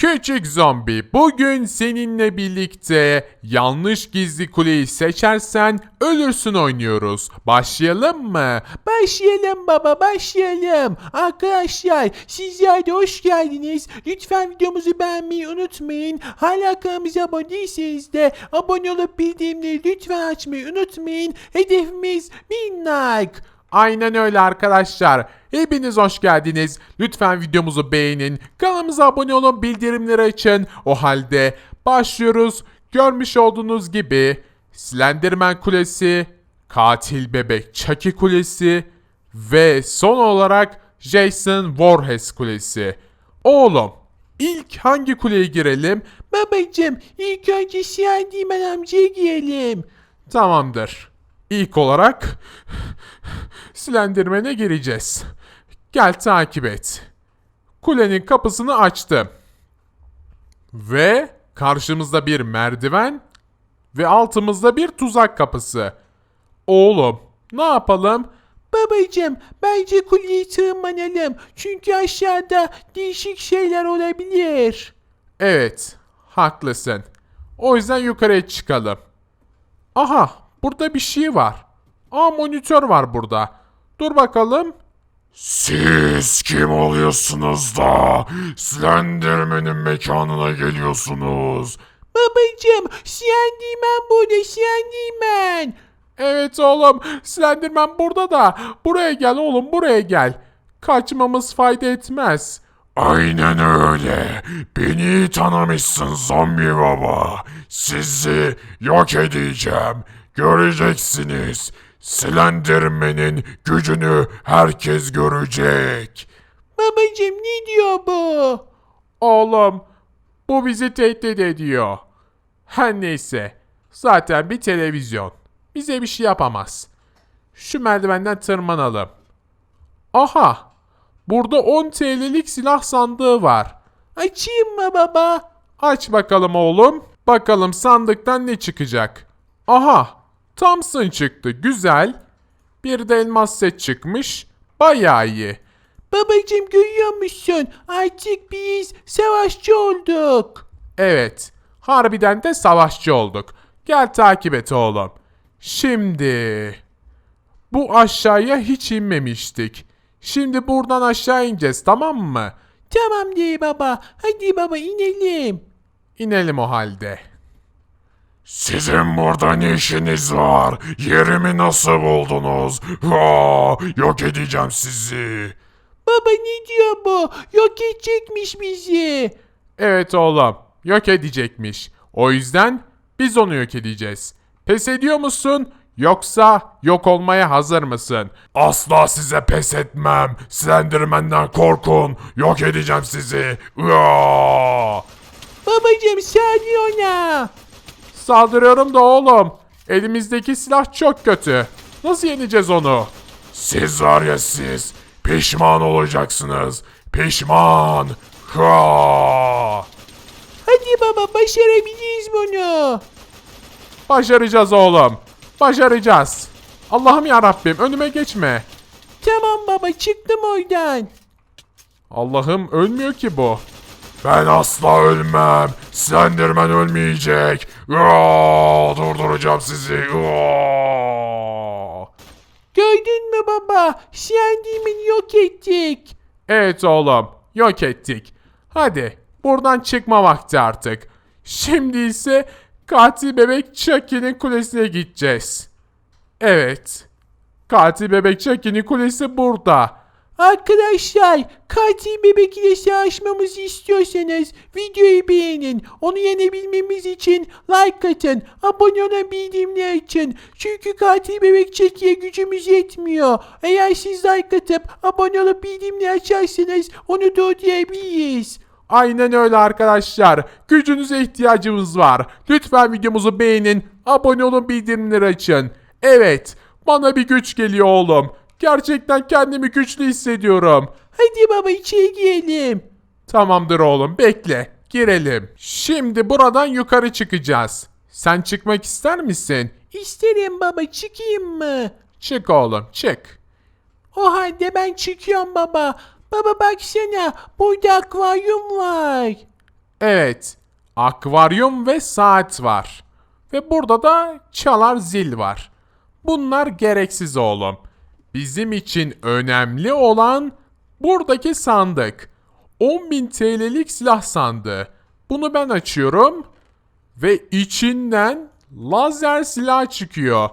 Küçük zombi, bugün seninle birlikte yanlış gizli kuleyi seçersen ölürsün oynuyoruz. Başlayalım mı? Başlayalım baba başlayalım. Arkadaşlar sizler de hoş geldiniz. Lütfen videomuzu beğenmeyi unutmayın. Hala kanalımıza abone değilseniz de abone olup bildirimleri lütfen açmayı unutmayın. Hedefimiz 1000 like. Aynen öyle arkadaşlar. Hepiniz hoş geldiniz. Lütfen videomuzu beğenin. Kanalımıza abone olun, bildirimleri açın. O halde başlıyoruz. Görmüş olduğunuz gibi Slenderman Kulesi, Katil Bebek Chucky Kulesi ve son olarak Jason Voorhees Kulesi. Oğlum, ilk hangi kuleye girelim? Babacım ilk önce siyah Dimen amcaya girelim. Tamamdır. İlk olarak Slenderman'e gireceğiz. Gel takip et. Kulenin kapısını açtım. Ve karşımızda bir merdiven ve altımızda bir tuzak kapısı. Oğlum, ne yapalım? Babacım bence kuleye tırmanalım. Çünkü aşağıda değişik şeyler olabilir. Evet, haklısın. O yüzden yukarıya çıkalım. Aha, burada bir şey var. Aa monitör var burada. Dur bakalım. Siz kim oluyorsunuz da Slenderman'in mekanına geliyorsunuz? Babacım Dimen burada Dimen. Evet oğlum, Slenderman burada da. Buraya gel oğlum, buraya gel. Kaçmamız fayda etmez. Aynen öyle. Beni tanımışsın zombi baba. Sizi yok edeceğim. Göreceksiniz. Slenderman'in gücünü herkes görecek. Babacım ne diyor bu? Oğlum, bu bizi tehdit ediyor. Her neyse, zaten bir televizyon. Bize bir şey yapamaz. Şu merdivenden tırmanalım. Aha, burada 10 TL'lik silah sandığı var. Açayım mı baba? Aç bakalım oğlum. Bakalım sandıktan ne çıkacak. Aha, Thompson çıktı. Güzel. Bir de elmas set çıkmış. Bayağı iyi. Babacım görüyor musun? Artık biz savaşçı olduk. Evet. Harbiden de savaşçı olduk. Gel takip et oğlum. Şimdi bu aşağıya hiç inmemiştik. Şimdi buradan aşağı ineceğiz tamam mı? Tamam diye baba. Hadi baba inelim. İnelim o halde. Sizin burada ne işiniz var? Yerimi nasıl buldunuz? Ha, yok edeceğim sizi. Baba ne diyor bu? Yok edecekmiş bizi. Evet oğlum, yok edecekmiş. O yüzden biz onu yok edeceğiz. Pes ediyor musun? Yoksa yok olmaya hazır mısın? Asla size pes etmem. Slenderman'den korkun. Yok edeceğim sizi. Ya! Babacım sağ ona. Saldırıyorum da oğlum. Elimizdeki silah çok kötü. Nasıl yeneceğiz onu? Siz var ya siz. Pişman olacaksınız. Pişman. Ha! Hadi baba başarabiliriz bunu. Başaracağız oğlum. Başaracağız. Allah'ım ya Rabbim önüme geçme. Tamam baba çıktım oradan. Allah'ım ölmüyor ki bu. Ben asla ölmem. Slenderman ölmeyecek. Ya! Durduracağım sizi. Ya! Gördün mü baba? Siyah yok ettik. Evet oğlum, yok ettik. Hadi, buradan çıkma vakti artık. Şimdi ise katil bebek Chucky'nin kulesine gideceğiz. Evet, katil bebek Chucky'nin kulesi burada. Arkadaşlar katil bebek ile savaşmamızı istiyorsanız videoyu beğenin. Onu yenebilmemiz için like atın. Abone olun bildirimleri açın. Çünkü katil bebek çekiye gücümüz yetmiyor. Eğer siz like atıp abone olup bildirimleri açarsanız onu durdurabiliriz. Aynen öyle arkadaşlar. Gücünüze ihtiyacımız var. Lütfen videomuzu beğenin, abone olun, bildirimleri açın. Evet, bana bir güç geliyor oğlum. Gerçekten kendimi güçlü hissediyorum. Hadi baba içeri girelim. Tamamdır oğlum bekle. Girelim. Şimdi buradan yukarı çıkacağız. Sen çıkmak ister misin? İsterim baba çıkayım mı? Çık oğlum çık. O halde ben çıkıyorum baba. Baba baksana burada akvaryum var. Evet. Akvaryum ve saat var. Ve burada da çalar zil var. Bunlar gereksiz oğlum. Bizim için önemli olan buradaki sandık. 10.000 TL'lik silah sandığı. Bunu ben açıyorum. Ve içinden lazer silah çıkıyor.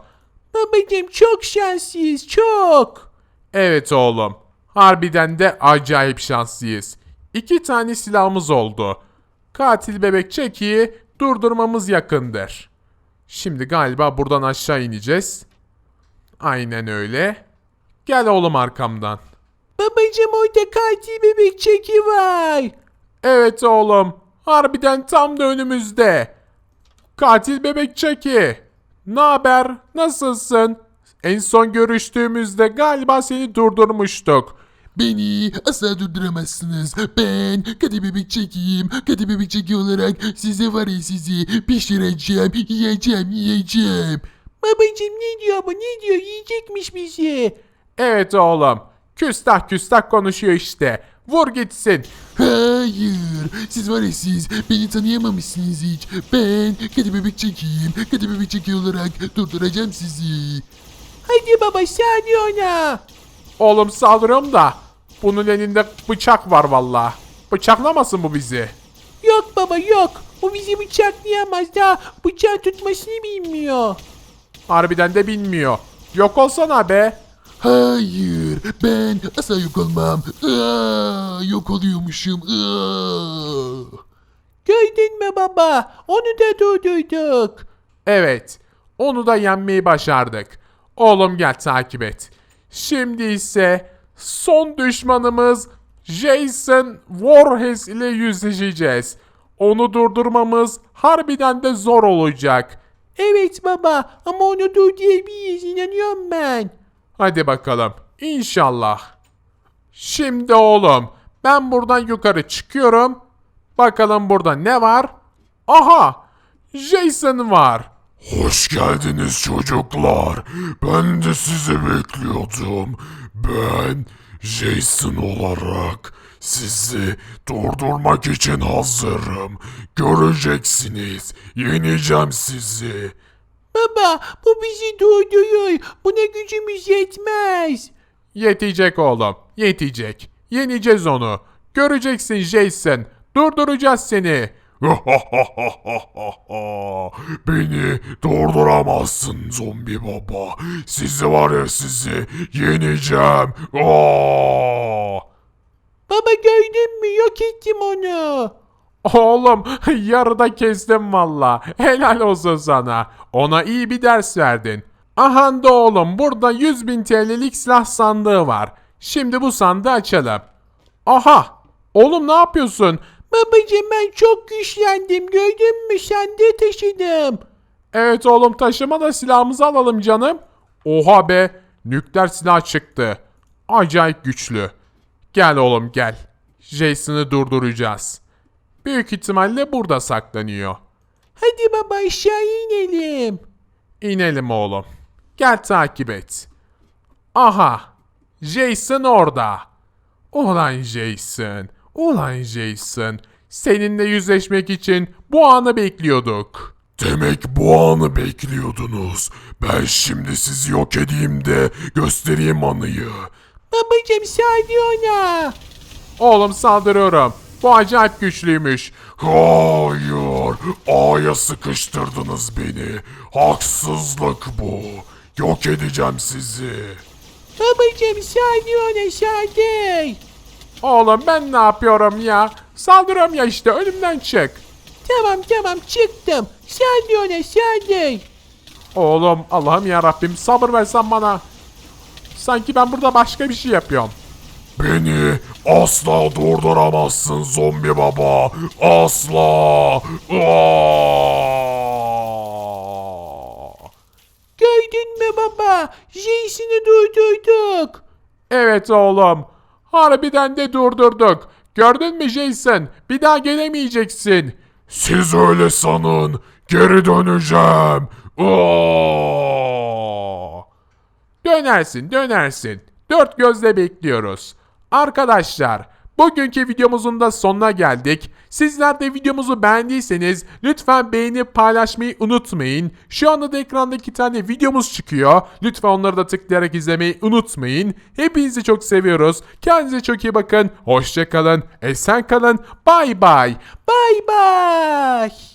Babacım çok şanslıyız çok. Evet oğlum. Harbiden de acayip şanslıyız. İki tane silahımız oldu. Katil bebek Chucky'yi durdurmamız yakındır. Şimdi galiba buradan aşağı ineceğiz. Aynen öyle. Gel oğlum arkamdan. Babacım orada katil bebek çeki var. Evet oğlum. Harbiden tam da önümüzde. Katil bebek Chucky. Ne haber? Nasılsın? En son görüştüğümüzde galiba seni durdurmuştuk. Beni asla durduramazsınız. Ben Kadı Bebek Çekiyim. Kadı Bebek Çeki olarak size var ya sizi pişireceğim, yiyeceğim, yiyeceğim. Babacım ne diyor bu ne diyor yiyecekmiş bizi. Evet oğlum. Küstah küstah konuşuyor işte. Vur gitsin. Hayır. Siz var ya siz beni tanıyamamışsınız hiç. Ben Kadı Bebek Çekiyim. Kadı Bebek Çeki olarak durduracağım sizi. Hadi baba saniye ona. Oğlum saldırıyorum da. Bunun elinde bıçak var valla. Bıçaklamasın bu bizi. Yok baba yok. O bizi bıçaklayamaz daha bıçağı tutmasını bilmiyor. Harbiden de bilmiyor. Yok olsana be. Hayır. Ben asla yok olmam. Aa, yok oluyormuşum. Aa. Gördün mü baba? Onu da durdurduk. Evet. Onu da yenmeyi başardık. Oğlum gel takip et. Şimdi ise son düşmanımız Jason Voorhees ile yüzleşeceğiz. Onu durdurmamız harbiden de zor olacak. Evet baba ama onu durdurabiliriz inanıyorum ben. Hadi bakalım. İnşallah. Şimdi oğlum ben buradan yukarı çıkıyorum. Bakalım burada ne var? Aha! Jason var. Hoş geldiniz çocuklar. Ben de sizi bekliyordum. Ben Jason olarak sizi durdurmak için hazırım. Göreceksiniz. Yeneceğim sizi. Baba bu bizi durdurur. Buna gücümüz yetmez. Yetecek oğlum. Yetecek. Yeneceğiz onu. Göreceksin Jason. Durduracağız seni. Beni durduramazsın zombi baba. Sizi var ya sizi yeneceğim. Aa! Baba gördün mü yok ettim onu. Oğlum yarıda kestim valla. Helal olsun sana. Ona iyi bir ders verdin. Aha da oğlum burada 100 bin TL'lik silah sandığı var. Şimdi bu sandığı açalım. Aha! Oğlum ne yapıyorsun? Babacım ben çok güçlendim gördün mü sandığı taşıdım. Evet oğlum taşıma da silahımızı alalım canım. Oha be nükleer silah çıktı. Acayip güçlü. Gel oğlum gel. Jason'ı durduracağız. Büyük ihtimalle burada saklanıyor. Hadi baba aşağı inelim. İnelim oğlum. Gel takip et. Aha. Jason orada. Ulan Jason. Ulan Jason. Seninle yüzleşmek için bu anı bekliyorduk. Demek bu anı bekliyordunuz. Ben şimdi sizi yok edeyim de göstereyim anıyı. Babacım saniye ona. Oğlum saldırıyorum. Bu acayip güçlüymüş. Hayır, A'ya sıkıştırdınız beni. Haksızlık bu. Yok edeceğim sizi. Babacım saniye ona saldır. Oğlum ben ne yapıyorum ya? Saldırıyorum ya işte önümden çık. Tamam tamam çıktım. Saldır ona saldır. Oğlum Allah'ım ya Rabbim sabır versen bana. Sanki ben burada başka bir şey yapıyorum. Beni asla durduramazsın zombi baba. Asla. Aa! Gördün mü baba? Jason'ı durdurduk. Evet oğlum. Harbiden de durdurduk. Gördün mü Jason? Bir daha gelemeyeceksin. Siz öyle sanın. Geri döneceğim. Aa! Dönersin dönersin. Dört gözle bekliyoruz. Arkadaşlar Bugünkü videomuzun da sonuna geldik. Sizler de videomuzu beğendiyseniz lütfen beğenip paylaşmayı unutmayın. Şu anda da ekranda iki tane videomuz çıkıyor. Lütfen onları da tıklayarak izlemeyi unutmayın. Hepinizi çok seviyoruz. Kendinize çok iyi bakın. Hoşçakalın. Esen kalın. Bay bay. Bay bay.